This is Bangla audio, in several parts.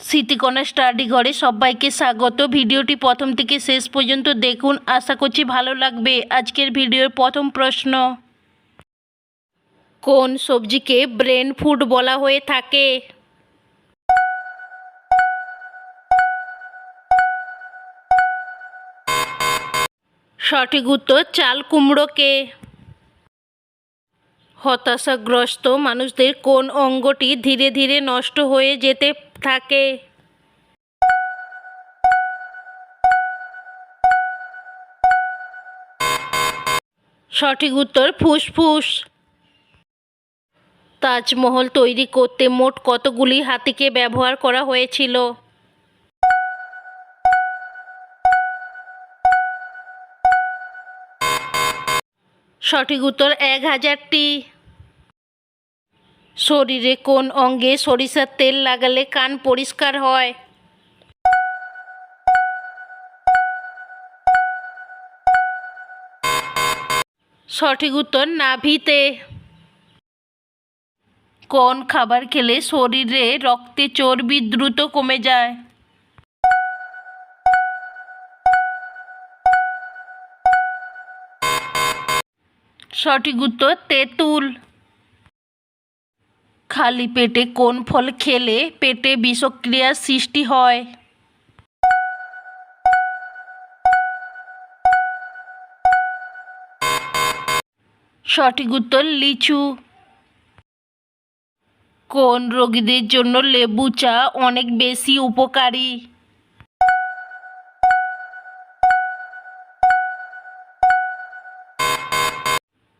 স্মৃতিকণা স্টাডি ঘরে সবাইকে স্বাগত। ভিডিওটি প্রথম থেকে শেষ পর্যন্ত দেখুন। আশা করছি ভালো লাগবে। আজকের ভিডিওর প্রথম প্রশ্ন। কোন সবজিকে ব্রেন ফুড বলা হয়ে থাকে? সঠিক উত্তর, চাল কুমড়োকে। হতাশাগ্রস্ত মানুষদের কোন অঙ্গটি ধীরে ধীরে নষ্ট হয়ে যেতে থাকে? সঠিক উত্তর, ফুসফুস। তাজমহল তৈরি করতে মোট কতগুলি হাতিকে ব্যবহার করা হয়েছিল? সঠিক উত্তর, এক হাজারটি। শরীরে কোন অঙ্গে সরিষার তেল লাগালে কান পরিষ্কার হয়? সঠিক উত্তর, নাভিতে। কোন খাবার খেলে শরীরে রক্তে চর্বি দ্রুত কমে যায়? সঠিক উত্তর, তেঁতুল। খালি পেটে কোন ফল খেলে পেটে বিষক্রিয়ার সৃষ্টি হয়? সঠিক উত্তর, লিচু। কোন রোগীদের জন্য লেবু চা অনেক বেশি উপকারী?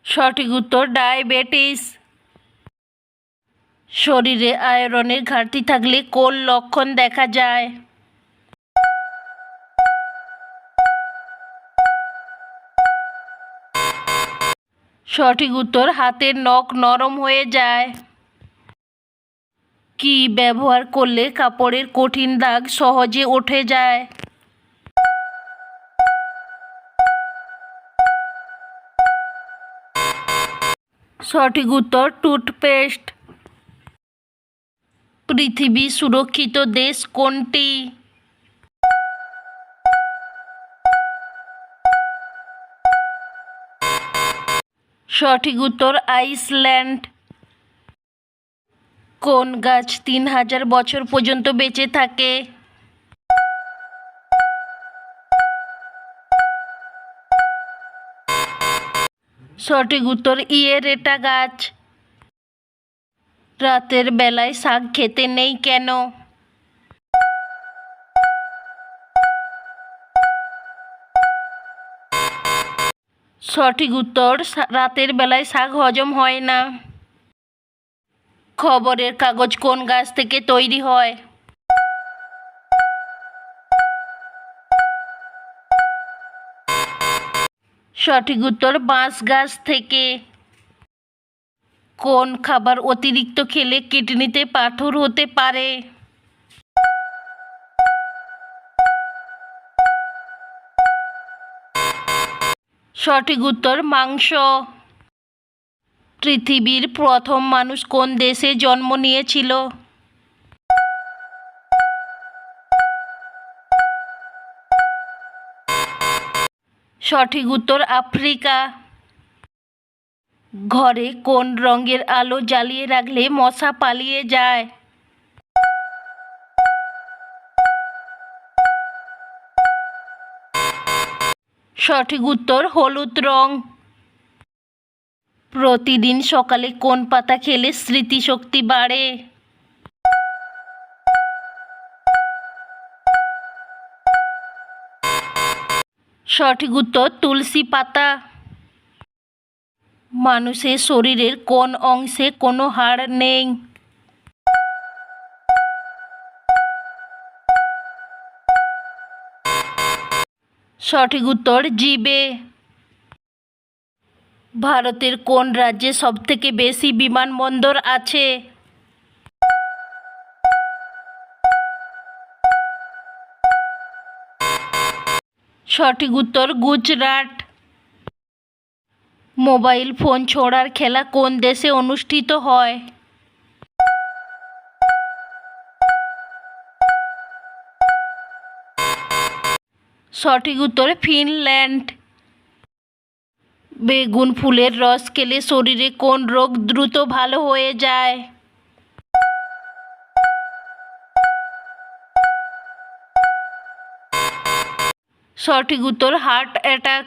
সঠিক উত্তর, ডায়াবেটিস। শরীরে আয়রনের ঘাটতি থাকলে কোন লক্ষণ দেখা যায়। সঠিক উত্তর, হাতের নখ নরম হয়ে যায়। কি ব্যবহার করলে কাপড়ের কঠিন দাগ সহজে উঠে যায়? সঠিক উত্তর, টুথপেস্ট। পৃথিবী সুরক্ষিত দেশ কোনটি? সঠিক উত্তর, আইসল্যান্ড। কোন গাছ তিন হাজার বছর পর্যন্ত বেঁচে থাকে? সঠিক উত্তর, ইয়েরেটা গাছ। রাতের বেলায় শাক খেতে নেই কেন? সঠিক উত্তর রাতের বেলায় শাক হজম হয় না। খবরের কাগজ কোন গাছ থেকে তৈরি হয়? সঠিক উত্তর, বাঁশ গাছ থেকে। কোন খাবার অতিরিক্ত খেলে কিডনিতে পাথর হতে পারে? সঠিক উত্তর, মাংস। পৃথিবীর প্রথম মানুষ কোন দেশে জন্ম নিয়েছিল? সঠিক উত্তর, আফ্রিকা। ঘরে কোন রঙের আলো জ্বালিয়ে রাখলে মশা পালিয়ে যায়? সঠিক উত্তর, হলুদ রং। প্রতিদিন সকালে কোন পাতা খেলে স্মৃতিশক্তি বাড়ে? সঠিক উত্তর, তুলসী পাতা। মানুষের শরীরের কোন অংশে কোনো হাড় নেই। সঠিক উত্তর, জিবে। ভারতের কোন রাজ্যে সবথেকে বেশি বিমানবন্দর আছে? সঠিক উত্তর, গুজরাট। মোবাইল ফোন ছোড়ার খেলা কোন দেশে অনুষ্ঠিত হয়? সঠিক উত্তরে, ফিনল্যান্ড। বেগুন ফুলের রস খেলে শরীরে কোন রোগ দ্রুত ভালো হয়ে যায়? সঠিক উত্তর, হার্ট অ্যাটাক।